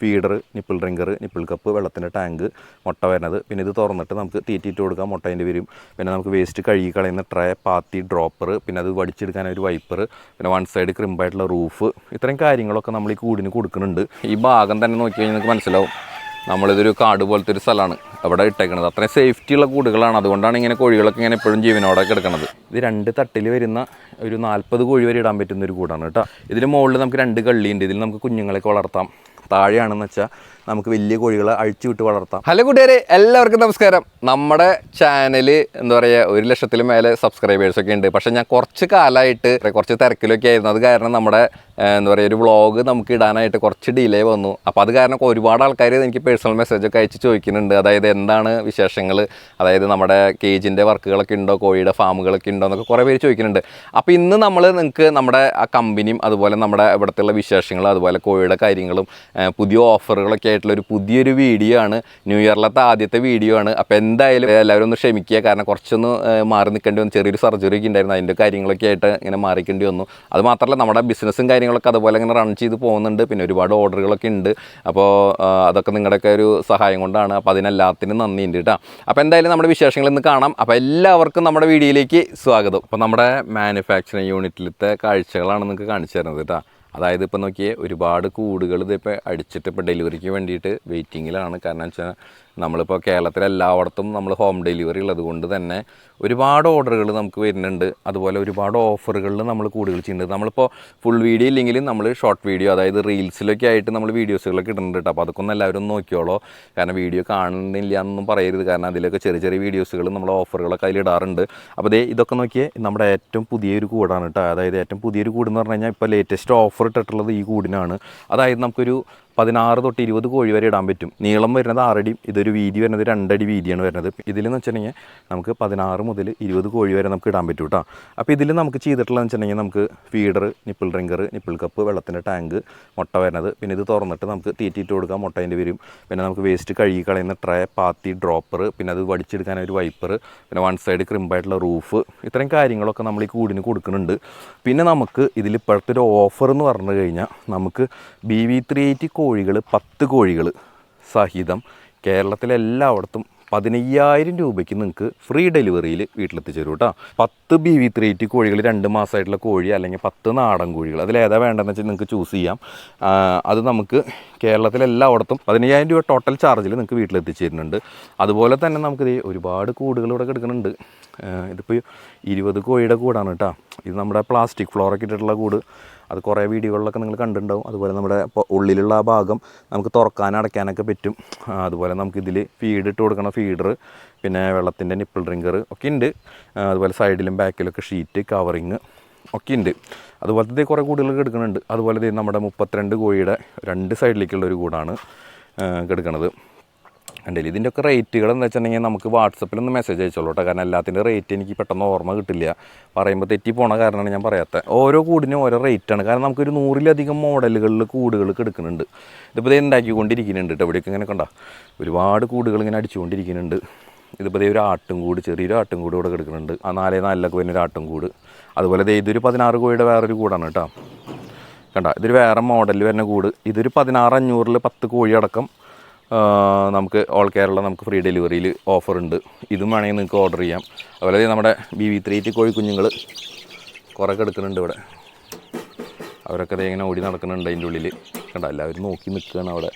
Feeder nipple drinker nipple cup വെള്ളത്തിന്റെ tank മുട്ട വരുന്നത്. പിന്നെ ഇത് തുറന്നിട്ട് നമുക്ക് തീറ്റിയിട്ട് കൊടുക്കാം മുട്ടേന്റെ വരും പിന്നെ നമുക്ക് വേസ്റ്റ് കഴുകി കളയുന്ന ട്രേ പാത്തി ഡ്രോപ്പർ പിന്നെ അത് വടിച്ചെടുക്കാൻ ഒരു വൈപ്പർ പിന്നെ വൺ സൈഡ് ക്രിമ്പായിട്ടുള്ള റൂഫ് ഇത്രയും കാര്യങ്ങളൊക്കെ നമ്മൾ ഈ കൂടിന് കൊടുക്കുന്നുണ്ട്. ഈ ഭാഗം തന്നെ നോക്കി കഴിഞ്ഞാൽ നമുക്ക് മനസ്സിലാവും. നമ്മളിതൊരു കാട് പോലത്തെ ഒരു സ്ഥലമാണ് അവിടെ ഇട്ടേക്കണത്. അത്രയും സേഫ്റ്റിയുള്ള കൂടുകളാണ്. അതുകൊണ്ടാണ് ഇങ്ങനെ കോഴികളൊക്കെ ഇങ്ങനെ എപ്പോഴും ജീവനോടെ കിടക്കുന്നത് ഇത് രണ്ട് തട്ടിൽ വരുന്ന ഒരു നാൽപ്പത് കോഴി വരെ ഇടാൻ പറ്റുന്ന ഒരു കൂടാണ് കേട്ടോ. ഇതിന് മുകളിൽ നമുക്ക് രണ്ട് കള്ളിയുണ്ട് ഇതിൽ നമുക്ക് കുഞ്ഞുങ്ങളെയൊക്കെ വളർത്താം. താഴെയാണെന്ന് വെച്ചാൽ നമുക്ക് വലിയ കോഴികളെ അഴിച്ചു വിട്ട് വളർത്താം. ഹലോ കൂട്ടുകാരെ എല്ലാവർക്കും നമസ്കാരം. നമ്മുടെ ചാനൽ എന്താ പറയുക ഒരു ലക്ഷത്തിൽ മേലെ സബ്സ്ക്രൈബേഴ്സ് ഒക്കെ ഉണ്ട്. പക്ഷെ ഞാൻ കുറച്ച് കാലമായിട്ട് കുറച്ച് തിരക്കിലൊക്കെ ആയിരുന്നു. അത് കാരണം നമ്മുടെ എന്താ പറയുക ഒരു വ്ളോഗ് നമുക്ക് ഇടാനായിട്ട് കുറച്ച് ഡിലേ വന്നു. അപ്പോൾ അത് കാരണം ഒരുപാട് ആൾക്കാർ എനിക്ക് പേഴ്സണൽ മെസ്സേജ് ഒക്കെ അയച്ച് ചോദിക്കുന്നുണ്ട്. അതായത് എന്താണ് വിശേഷങ്ങൾ അതായത് നമ്മുടെ കേജിന്റെ വർക്കുകളൊക്കെ ഉണ്ടോ? കോഴിയുടെ ഫാമുകളൊക്കെ ഉണ്ടോ? എന്നൊക്കെ കുറേ പേര് ചോദിക്കുന്നുണ്ട്. അപ്പോൾ ഇന്ന് നമ്മൾ നിങ്ങൾക്ക് നമ്മുടെ ആ കമ്പനിയും അതുപോലെ നമ്മുടെ ഇവിടുത്തെ വിശേഷങ്ങളും അതുപോലെ കോഴിയുടെ കാര്യങ്ങളും പുതിയ ഓഫറുകളൊക്കെ ആയിട്ടുള്ള ഒരു പുതിയൊരു വീഡിയോ ആണ്. ന്യൂ ഇയറിലത്തെ ആദ്യത്തെ വീഡിയോ ആണ്. അപ്പോൾ എന്തായാലും എല്ലാവരും ഒന്ന് ക്ഷമിക്കുക. കാരണം കുറച്ചൊന്ന് മാറി നിൽക്കേണ്ടി വന്നു. ചെറിയൊരു സർജറി ഒക്കെ ഉണ്ടായിരുന്നു. അതിന്റെ കാര്യങ്ങളൊക്കെ ആയിട്ട് ഇങ്ങനെ മാറിക്കേണ്ടി വന്നു. അത് മാത്രമല്ല നമ്മുടെ ബിസിനസ്സും കാര്യങ്ങളൊക്കെ അതുപോലെ ഇങ്ങനെ റൺ ചെയ്ത് പോകുന്നുണ്ട്. പിന്നെ ഒരുപാട് ഓർഡറുകളൊക്കെ ഉണ്ട്. അപ്പോൾ അതൊക്കെ നിങ്ങളുടെയൊക്കെ ഒരു സഹായം കൊണ്ടാണ്. അപ്പോൾ അതിനെല്ലാത്തിനും നന്ദിയുണ്ട് കേട്ടോ. അപ്പോൾ എന്തായാലും നമ്മുടെ വിശേഷങ്ങൾ ഇന്ന് കാണാം. അപ്പോൾ എല്ലാവർക്കും നമ്മുടെ വീഡിയോയിലേക്ക് സ്വാഗതം. അപ്പോൾ നമ്മുടെ മാനുഫാക്ചറിങ് യൂണിറ്റിലത്തെ കാഴ്ചകളാണ് നിങ്ങൾക്ക് കാണിച്ചു തരുന്നത് കേട്ടോ. അതായത് ഇപ്പോൾ നോക്കിയേ ഒരുപാട് കൂടുകൾ ഇതിപ്പോൾ അടിച്ചിട്ട് ഇപ്പോൾ ഡെലിവറിക്ക് വേണ്ടിയിട്ട് വെയിറ്റിങ്ങിലാണ് കാരണം വെച്ചാൽ നമ്മളിപ്പോൾ കേരളത്തിൽ എല്ലായിടത്തും നമ്മൾ ഹോം ഡെലിവറി ഉള്ളത് കൊണ്ട് തന്നെ ഒരുപാട് ഓർഡറുകൾ നമുക്ക് വരുന്നുണ്ട്. അതുപോലെ ഒരുപാട് ഓഫറുകളിൽ നമ്മൾ കൂടുതൽ ചെയ്യുന്നുണ്ട്. നമ്മളിപ്പോൾ ഫുൾ വീഡിയോ ഇല്ലെങ്കിലും നമ്മൾ ഷോർട്ട് വീഡിയോ അതായത് റീൽസിലൊക്കെ ആയിട്ട് നമ്മൾ വീഡിയോസുകളൊക്കെ ഇടുന്നുണ്ട് കേട്ടോ അപ്പോൾ അതൊക്കെ എല്ലാവരും നോക്കിയോളോ കാരണം വീഡിയോ കാണുന്നില്ല എന്നൊന്നും പറയരുത്. കാരണം അതിലൊക്കെ ചെറിയ ചെറിയ വീഡിയോസുകൾ നമ്മൾ ഓഫറുകളൊക്കെ അതിലിടാറുണ്ട് അപ്പോൾ ദേ ഇതൊക്കെ നോക്കിയേ നമ്മുടെ ഏറ്റവും പുതിയൊരു കൂടാണ് കേട്ടോ അതായത് ഏറ്റവും പുതിയൊരു കൂടെന്ന് പറഞ്ഞു കഴിഞ്ഞാൽ ഇപ്പോൾ ലേറ്റസ്റ്റ് ഓഫർ ഇട്ടിട്ടുള്ളത് ഈ കൂടിനാണ്. അതായത് നമുക്കൊരു പതിനാറ് തൊട്ട് ഇരുപത് കോഴി വരെ ഇടാൻ പറ്റും. നീളം വരുന്നത് ആറടി ഇതൊരു വീതി വരുന്നത് രണ്ടടി വീതിയാണ് വരുന്നത്. ഇതിലെന്ന് വെച്ചിട്ടുണ്ടെങ്കിൽ നമുക്ക് പതിനാറ് മുതൽ ഇരുപത് കോഴി വരെ നമുക്ക് ഇടാൻ പറ്റും കേട്ടോ അപ്പോൾ ഇതിൽ നമുക്ക് ചെയ്തിട്ടുള്ളതെന്ന് വെച്ചിട്ടുണ്ടെങ്കിൽ നമുക്ക് feeder nipple drinker nipple cup വെള്ളത്തിന്റെ ടാങ്ക് മുട്ട വരുന്നത്. പിന്നെ ഇത് തുറന്നിട്ട് നമുക്ക് തീറ്റിയിട്ട് കൊടുക്കാം മുട്ട അതിന്റെ വരും. പിന്നെ നമുക്ക് വേസ്റ്റ് കഴുകി കളയുന്ന ട്രേ പാത്തി ഡ്രോപ്പർ പിന്നെ അത് വടിച്ചെടുക്കാൻ ഒരു വൈപ്പർ പിന്നെ വൺ സൈഡ് ക്രിമ്പായിട്ടുള്ള റൂഫ് ഇത്രയും കാര്യങ്ങളൊക്കെ നമ്മൾ ഈ കൂടിന് കൊടുക്കുന്നുണ്ട്. പിന്നെ നമുക്ക് ഇതിൽ ഇപ്പോഴത്തെ ഒരു ഓഫർ എന്ന് പറഞ്ഞു കഴിഞ്ഞാൽ നമുക്ക് ബി വി ത്രീ എയ്റ്റി കോഴികൾ പത്ത് കോഴികൾ സഹിതം കേരളത്തിലെ എല്ലായിടത്തും പതിനയ്യായിരം രൂപയ്ക്ക് നിങ്ങൾക്ക് ഫ്രീ ഡെലിവറിയിൽ വീട്ടിലെത്തിച്ചു തരും കേട്ടോ. പത്ത് ബി വി ത്രീ കോഴികൾ രണ്ട് മാസമായിട്ടുള്ള കോഴി അല്ലെങ്കിൽ പത്ത് നാടൻ കോഴികൾ അതിലേതാ വേണ്ടതെന്ന് വെച്ചാൽ നിങ്ങൾക്ക് ചൂസ് ചെയ്യാം. അത് നമുക്ക് കേരളത്തിലെ എല്ലായിടത്തും പതിനയ്യായിരം രൂപ ടോട്ടൽ ചാർജിൽ നിങ്ങൾക്ക് വീട്ടിലെത്തിച്ചു തരുന്നുണ്ട്. അതുപോലെ തന്നെ നമുക്ക് ദേ ഒരുപാട് കൂടുകൾ ഇവിടെ കിടക്കുന്നുണ്ട്. ഇതിപ്പോൾ ഇരുപത് കോഴിയുടെ കൂടാണ് കേട്ടോ. ഇത് നമ്മുടെ പ്ലാസ്റ്റിക് ഫ്ലോറൊക്കെ ഇട്ടിട്ടുള്ള കൂട്. അത് കുറേ വീഡിയോകളിലൊക്കെ നിങ്ങൾ കണ്ടിട്ടുണ്ടാവും. അതുപോലെ നമ്മുടെ ഉള്ളിലുള്ള ആ ഭാഗം നമുക്ക് തുറക്കാൻ അടയ്ക്കാനൊക്കെ പറ്റും. അതുപോലെ നമുക്ക് ഇതിൽ ഫീഡ് ഇട്ട് കൊടുക്കണ ഫീഡർ പിന്നെ വെള്ളത്തിന്റെ നിപ്പിൾ ഡ്രിങ്കർ ഒക്കെ ഉണ്ട് അതുപോലെ സൈഡിലും ബാക്കിലൊക്കെ ഷീറ്റ് കവറിങ് ഒക്കെ ഉണ്ട് അതുപോലെ ദേ കുറേ കൂടുതലൊക്കെ എടുക്കുന്നുണ്ട്. അതുപോലെ നമ്മുടെ മുപ്പത്തിരണ്ട് കോഴിയുടെ രണ്ട് സൈഡിലേക്കുള്ള ഒരു കൂടാണ് കിടക്കണത്. കണ്ടില്ല? ഇതിന്റെ ഒക്കെ റേറ്റുകൾ എന്ന് വെച്ചിട്ടുണ്ടെങ്കിൽ നമുക്ക് വാട്സപ്പിൽ ഒന്ന് മെസ്സേജ് അയച്ചോളൂ കേട്ടോ. കാരണം എല്ലാത്തിന്റെ റേറ്റ് എനിക്ക് പെട്ടെന്ന് ഓർമ്മ കിട്ടില്ല. പറയുമ്പോൾ തെറ്റി പോണ കാരണമാണ് ഞാൻ പറയാത്തത് ഓരോ കൂടിനും ഓരോ റേറ്റാണ് കാരണം നമുക്കൊരു നൂറിലധികം മോഡലുകളിൽ കൂടുകൾ കിടക്കുന്നുണ്ട് ഇതിപ്പോൾ ഇത് ഉണ്ടാക്കിക്കൊണ്ടിരിക്കുന്നുണ്ട് കേട്ടോ. ഇവിടെയൊക്കെ ഇങ്ങനെ കണ്ട? ഒരുപാട് കൂടുകൾ ഇങ്ങനെ അടിച്ചുകൊണ്ടിരിക്കുന്നുണ്ട്. ഇതിപ്പോൾ ദേ ഒരു ആട്ടും കൂട് ചെറിയൊരു ആട്ടും കൂട് ഇവിടെ കിടക്കുന്നുണ്ട്. ആ നാലേ നാലിലൊക്കെ വരുന്ന ഒരു ആട്ടും കൂട് അതുപോലെ ദേ ഇതൊരു പതിനാറ് കോഴിയുടെ വേറൊരു കൂടാണ് കേട്ടോ. കണ്ട? ഇതൊരു വേറെ മോഡലിൽ വരുന്ന കൂട്. ഇതൊരു പതിനാറ് അഞ്ഞൂറിൽ പത്ത് കോഴി അടക്കം നമുക്ക് ഓൾ കേരള നമുക്ക് ഫ്രീ ഡെലിവറിയിൽ ഓഫർ ഉണ്ട്. ഇതും വേണമെങ്കിൽ നിങ്ങൾക്ക് ഓർഡർ ചെയ്യാം. അതുപോലെ നമ്മുടെ ബി വി ത്രീ കോഴി കുഞ്ഞുങ്ങൾ കുറേ എടുക്കുന്നുണ്ട് ഇവിടെ. അവരൊക്കെ ഇങ്ങനെ ഓടി നടക്കുന്നുണ്ട് അതിന്റെ ഉള്ളിൽ കണ്ട എല്ലാവരും നോക്കി നിൽക്കുകയാണ് അവിടെ.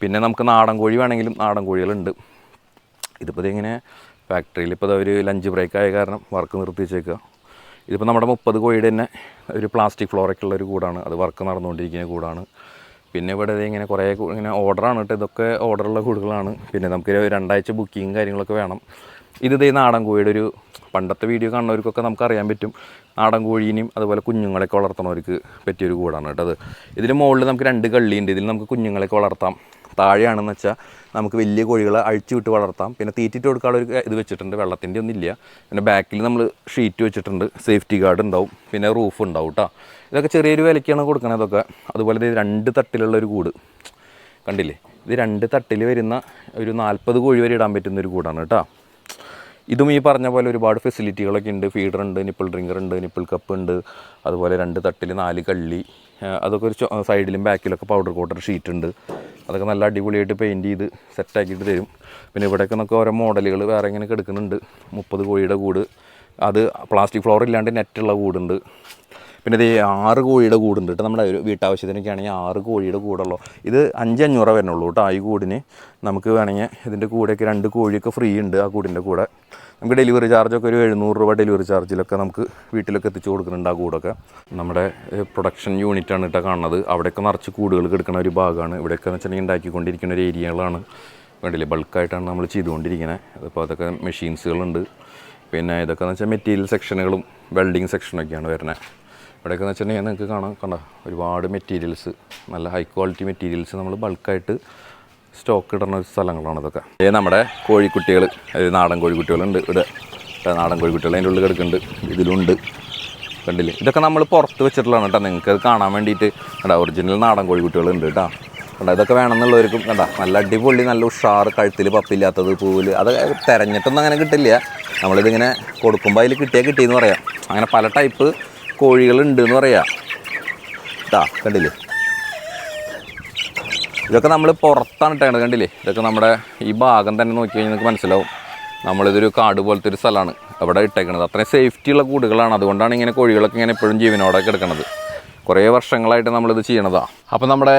പിന്നെ നമുക്ക് നാടൻ കോഴി വേണമെങ്കിലും നാടൻ കോഴികളുണ്ട്. ഇതിപ്പോൾ ഇങ്ങനെ ഫാക്ടറിയിൽ ഇപ്പോൾ അവർ ലഞ്ച് ബ്രേക്ക് ആയ കാരണം വർക്ക് നിർത്തി വെച്ചേക്കുക ഇതിപ്പോൾ നമ്മുടെ മുപ്പത് കോഴിയുടെ തന്നെ ഒരു പ്ലാസ്റ്റിക് ഫ്ലോറൊക്കെ ഉള്ള ഒരു കൂടാണ്. അത് വർക്ക് നടന്നുകൊണ്ടിരിക്കുന്ന കൂടാണ്. പിന്നെ ഇവിടെ ഇങ്ങനെ കുറേ ഇങ്ങനെ ഓർഡറാണ് കേട്ടോ. ഇതൊക്കെ ഓർഡറുള്ള കൂടുതലാണ് പിന്നെ നമുക്ക് രണ്ടാഴ്ച ബുക്കിങ് കാര്യങ്ങളൊക്കെ വേണം. ഇത് ഇതേ നാടൻ കോഴിയുടെ ഒരു പണ്ടത്തെ വീഡിയോ കാണുന്നവർക്കൊക്കെ നമുക്കറിയാൻ പറ്റും. നാടൻ കോഴീനെയും അതുപോലെ കുഞ്ഞുങ്ങളെയൊക്കെ വളർത്തുന്നവർക്ക് പറ്റിയൊരു കൂടാണ് കേട്ടോ അത്. ഇതിന് മുകളിൽ നമുക്ക് രണ്ട് കള്ളിയുണ്ട്. ഇതിൽ നമുക്ക് കുഞ്ഞുങ്ങളെയൊക്കെ വളർത്താം. താഴെയാണെന്ന് വെച്ചാൽ നമുക്ക് വലിയ കോഴികളെ അഴിച്ചു വിട്ട് വളർത്താം. പിന്നെ തീറ്റിട്ട് കൊടുക്കാനുള്ള ഒരു ഇത് വെച്ചിട്ടുണ്ട്. വെള്ളത്തിന്റെ ഒന്നുമില്ല പിന്നെ ബാക്കിൽ നമ്മൾ ഷീറ്റ് വെച്ചിട്ടുണ്ട്. സേഫ്റ്റി ഗാർഡ് ഉണ്ടാവും. പിന്നെ റൂഫ് ഉണ്ടാവും കേട്ടോ ഇതൊക്കെ ചെറിയൊരു വിലയ്ക്കാണ് കൊടുക്കണത് ഇതൊക്കെ. അതുപോലെ രണ്ട് തട്ടിലുള്ള ഒരു കൂട്. കണ്ടില്ലേ? ഇത് രണ്ട് തട്ടിൽ വരുന്ന ഒരു നാൽപ്പത് കോഴി വരെ ഇടാൻ പറ്റുന്ന ഒരു കൂടാണ് കേട്ടോ ഇതും ഈ പറഞ്ഞ പോലെ ഒരുപാട് ഫെസിലിറ്റികളൊക്കെ ഉണ്ട്. ഫീഡർ ഉണ്ട് നിപ്പിൾ ഡ്രിങ്കർ ഉണ്ട് നിപ്പിൾ കപ്പ് ഉണ്ട്. അതുപോലെ രണ്ട് തട്ടിൽ നാല് കള്ളി. അതൊക്കെ ഒരു സൈഡിലും ബാക്കിലൊക്കെ പൗഡർ കോട്ടർ ഷീറ്റ് ഉണ്ട്. അതൊക്കെ നല്ല അടിപൊളിയായിട്ട് പെയിന്റ് ചെയ്ത് സെറ്റാക്കിയിട്ട് തരും. പിന്നെ ഇവിടെയൊക്കെ നമുക്ക് ഓരോ മോഡലുകൾ വേറെ ഇങ്ങനെ എടുക്കുന്നുണ്ട് മുപ്പത് കോഴിയുടെ കൂട്. അത് പ്ലാസ്റ്റിക് ഫ്ലോർ ഇല്ലാണ്ട് നെറ്റുള്ള കൂടുണ്ട്. പിന്നെ ഇത് ആറ് കോഴിയുടെ കൂടുണ്ട് കേട്ടോ നമ്മുടെ ഒരു വീട്ടാവശ്യത്തിനൊക്കെ ആണെങ്കിൽ ആറ് കോഴിയുടെ കൂടുള്ളൂ. ഇത് അഞ്ച് അഞ്ഞൂറ് വരുന്നുള്ളൂ കേട്ടോ ഈ കൂടിന്. നമുക്ക് വേണമെങ്കിൽ ഇതിന്റെ കൂടെയൊക്കെ രണ്ട് കോഴിയൊക്കെ ഫ്രീ ഉണ്ട് ആ കൂടിന്റെ കൂടെ. നമുക്ക് ഡെലിവറി ചാർജൊക്കെ ഒരു എഴുന്നൂറ് രൂപ ഡെലിവറി ചാർജിലൊക്കെ നമുക്ക് വീട്ടിലൊക്കെ എത്തിച്ചു കൊടുക്കുന്നുണ്ട് ആ കൂടൊക്കെ. നമ്മുടെ പ്രൊഡക്ഷൻ യൂണിറ്റാണ് കേട്ടോ കാണുന്നത്. അവിടെയൊക്കെ നിറച്ച് കൂടുകൾ കിടക്കുന്ന ഒരു ഭാഗമാണ് ഇവിടെയൊക്കെ എന്ന് വെച്ചിട്ടുണ്ടെങ്കിൽ ഉണ്ടാക്കിക്കൊണ്ടിരിക്കുന്ന ഒരു ഏരിയകളാണ്. വേണ്ടില്ലേ? ബൾക്കായിട്ടാണ് നമ്മൾ ചെയ്തുകൊണ്ടിരിക്കുന്നത് അതിപ്പോൾ അതൊക്കെ മെഷീൻസുകളുണ്ട് പിന്നെ ഇതൊക്കെ എന്ന് വെച്ചാൽ മെറ്റീരിയൽ സെക്ഷനുകളും വെൽഡിങ് സെക്ഷനൊക്കെയാണ് വരുന്നത്. ഇവിടെയൊക്കെ വെച്ചിട്ടുണ്ടെങ്കിൽ നിങ്ങൾക്ക് കാണാം. കണ്ട? ഒരുപാട് മെറ്റീരിയൽസ് നല്ല ഹൈ ക്വാളിറ്റി മെറ്റീരിയൽസ് നമ്മൾ ബൾക്കായിട്ട് സ്റ്റോക്ക് ഇടുന്ന ഒരു സ്ഥലങ്ങളാണ് ഇതൊക്കെ. ഏ നമ്മുടെ കോഴിക്കുട്ടികൾ അതായത് നാടൻ കോഴിക്കുട്ടികളുണ്ട്. ഇവിടെ നാടൻ കോഴിക്കുട്ടികൾ അതിന്റെ ഉള്ളിൽ കിടക്കുന്നുണ്ട്. ഇതിലുണ്ട്. കണ്ടില്ലേ? ഇതൊക്കെ നമ്മൾ പുറത്ത് വെച്ചിട്ടുള്ളതാണ് കേട്ടോ. നിങ്ങൾക്ക് അത് കാണാൻ വേണ്ടിയിട്ട് കണ്ടാ? ഒറിജിനൽ നാടൻ കോഴിക്കുട്ടികളുണ്ട് കേട്ടോ. കണ്ട? ഇതൊക്കെ വേണമെന്നുള്ളവർക്കും കണ്ട? നല്ല അടിപൊളി നല്ല ഉഷാർ കഴുത്തിൽ പപ്പില്ലാത്തത് പൂവിൽ അത് തിരഞ്ഞിട്ടൊന്നും അങ്ങനെ കിട്ടില്ല. നമ്മളിതിങ്ങനെ കൊടുക്കുമ്പോൾ അതിൽ കിട്ടിയാൽ കിട്ടിയെന്ന് പറയാം. അങ്ങനെ പല ടൈപ്പ് കോഴികളുണ്ട് എന്ന് പറയാം. ഇതാ കണ്ടില്ലേ? ഇതൊക്കെ നമ്മൾ പുറത്താണ് ഇട്ടേണ്ടത് കണ്ടില്ലേ? ഇതൊക്കെ നമ്മുടെ ഈ ഭാഗം തന്നെ നോക്കി കഴിഞ്ഞാൽ നിങ്ങൾക്ക് മനസ്സിലാവും. നമ്മളിതൊരു കാട് പോലത്തെ ഒരു സ്ഥലമാണ് അവിടെ ഇട്ടേക്കുന്നത് അത്രയും സേഫ്റ്റി ഉള്ള കൂടുകളാണ്. അതുകൊണ്ടാണ് ഇങ്ങനെ കോഴികളൊക്കെ ഇങ്ങനെ എപ്പോഴും ജീവനോടെ കിടക്കുന്നത് കുറേ വർഷങ്ങളായിട്ട് നമ്മളിത് ചെയ്യണതാണ് അപ്പോൾ നമ്മുടെ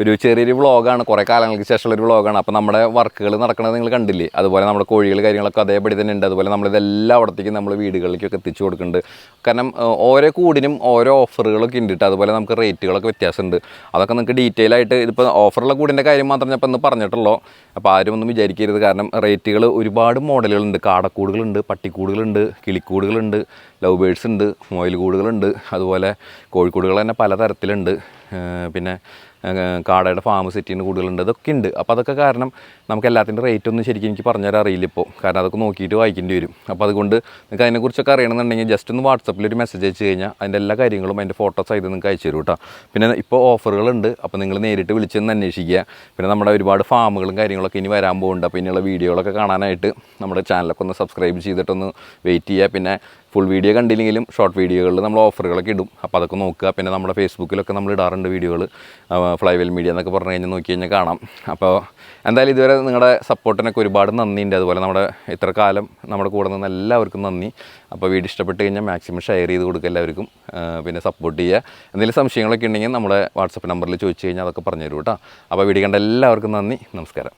ഒരു ചെറിയൊരു വ്ളോഗാണ് കുറേ കാലങ്ങൾക്ക് ശേഷമുള്ള ഒരു വ്ളോഗാണ്. അപ്പോൾ നമ്മുടെ വർക്കുകൾ നടക്കുന്നത് നിങ്ങൾ കണ്ടില്ലേ? അതുപോലെ നമ്മുടെ കോഴികൾ കാര്യങ്ങളൊക്കെ അതേപടി തന്നെ ഉണ്ട്. അതുപോലെ നമ്മളിതെല്ലാം അവിടത്തേക്ക് നമ്മൾ വീടുകളിലേക്കൊക്കെ എത്തിച്ചു കൊടുക്കുന്നുണ്ട്. കാരണം ഓരോ കൂടിനും ഓരോ ഓഫറുകളൊക്കെ ഉണ്ട് അതുപോലെ നമുക്ക് റേറ്റുകളൊക്കെ വ്യത്യാസമുണ്ട്. അതൊക്കെ നിങ്ങൾക്ക് ഡീറ്റെയിൽ ആയിട്ട് ഇതിപ്പോൾ ഓഫറുള്ള കൂടിന്റെ കാര്യം മാത്രം ഞാൻ ഇപ്പോൾ ഇന്ന് പറഞ്ഞിട്ടുള്ളൂ. അപ്പോൾ ആരും ഒന്നും വിചാരിക്കരുത്. കാരണം റേറ്റുകൾ ഒരുപാട് മോഡലുകളുണ്ട്. കാടക്കൂടുകളുണ്ട് പട്ടിക്കൂടുകളുണ്ട് കിളിക്കൂടുകളുണ്ട് ലവ് ബേഡ്സ് ഉണ്ട് മൊയിൽ കൂടുകളുണ്ട്. അതുപോലെ കോഴിക്കൂടുകൾ തന്നെ പലതരത്തിലുണ്ട്. തരത്തിലുണ്ട് പിന്നെ കാടയുടെ ഫാം സെറ്റ് ചെയ്യുന്ന കൂടുകളുണ്ട് ഇതൊക്കെ ഉണ്ട്. അപ്പോൾ അതൊക്കെ കാരണം നമുക്ക് എല്ലാത്തിന്റെ റേറ്റ് ഒന്നും ശരിക്കും എനിക്ക് പറഞ്ഞുതരാൻ അറിയില്ല ഇപ്പോൾ കാരണം അതൊക്കെ നോക്കിയിട്ട് വായിക്കേണ്ടി വരും. അപ്പോൾ അതുകൊണ്ട് നിങ്ങൾക്ക് അതിനെക്കുറിച്ചൊക്കെ അറിയണമെന്നുണ്ടെങ്കിൽ ജസ്റ്റ് ഒന്ന് വാട്സപ്പിൽ ഒരു മെസ്സേജ് അയച്ചു കഴിഞ്ഞാൽ അതിന്റെ എല്ലാ കാര്യങ്ങളും അതിന്റെ ഫോട്ടോസ് ആയിട്ട് നിങ്ങൾക്ക് അയച്ചു തരും കേട്ടോ പിന്നെ ഇപ്പോൾ ഓഫറുകളുണ്ട് അപ്പോൾ നിങ്ങൾ നേരിട്ട് വിളിച്ചൊന്ന് അന്വേഷിക്കുക. പിന്നെ നമ്മുടെ ഒരുപാട് ഫാമുകളും കാര്യങ്ങളൊക്കെ ഇനി വരാൻ പോകുന്നുണ്ട്. അപ്പോൾ ഇനിയുള്ള വീഡിയോകളൊക്കെ കാണാനായിട്ട് നമ്മുടെ ചാനലൊക്കെ ഒന്ന് സബ്സ്ക്രൈബ് ചെയ്തിട്ടൊന്ന് വെയിറ്റ് ചെയ്യുക. പിന്നെ ഫുൾ വീഡിയോ കണ്ടില്ലെങ്കിലും ഷോർട്ട് വീഡിയോകളിൽ നമ്മൾ ഓഫറുകളൊക്കെ ഇടും. അപ്പോൾ അതൊക്കെ നോക്കുക. പിന്നെ നമ്മുടെ ഫേസ്ബുക്കിലൊക്കെ നമ്മൾ ഇടാറുണ്ട് വീഡിയോകൾ ഫ്ലൈവെൽ മീഡിയ എന്നൊക്കെ പറഞ്ഞു കഴിഞ്ഞാൽ നോക്കി കഴിഞ്ഞാൽ കാണാം. അപ്പോൾ എന്തായാലും ഇതുവരെ നിങ്ങളുടെ സപ്പോർട്ടിനൊക്കെ ഒരുപാട് നന്ദിയുണ്ട്. അതുപോലെ നമ്മുടെ ഇത്ര കാലം നമ്മുടെ കൂടെ നിന്ന് എല്ലാവർക്കും നന്ദി. അപ്പോൾ വീഡിയോ ഇഷ്ടപ്പെട്ട് കഴിഞ്ഞാൽ മാക്സിമം ഷെയർ ചെയ്ത് കൊടുക്കുക എല്ലാവർക്കും. പിന്നെ സപ്പോർട്ട് ചെയ്യുക. എന്തെങ്കിലും സംശയങ്ങളൊക്കെ ഉണ്ടെങ്കിൽ നമ്മുടെ വാട്സപ്പ് നമ്പറിൽ ചോദിച്ചു കഴിഞ്ഞാൽ അതൊക്കെ പറഞ്ഞു തരും കേട്ടോ. അപ്പോൾ വീഡിയോ കണ്ട എല്ലാവർക്കും നന്ദി. നമസ്കാരം.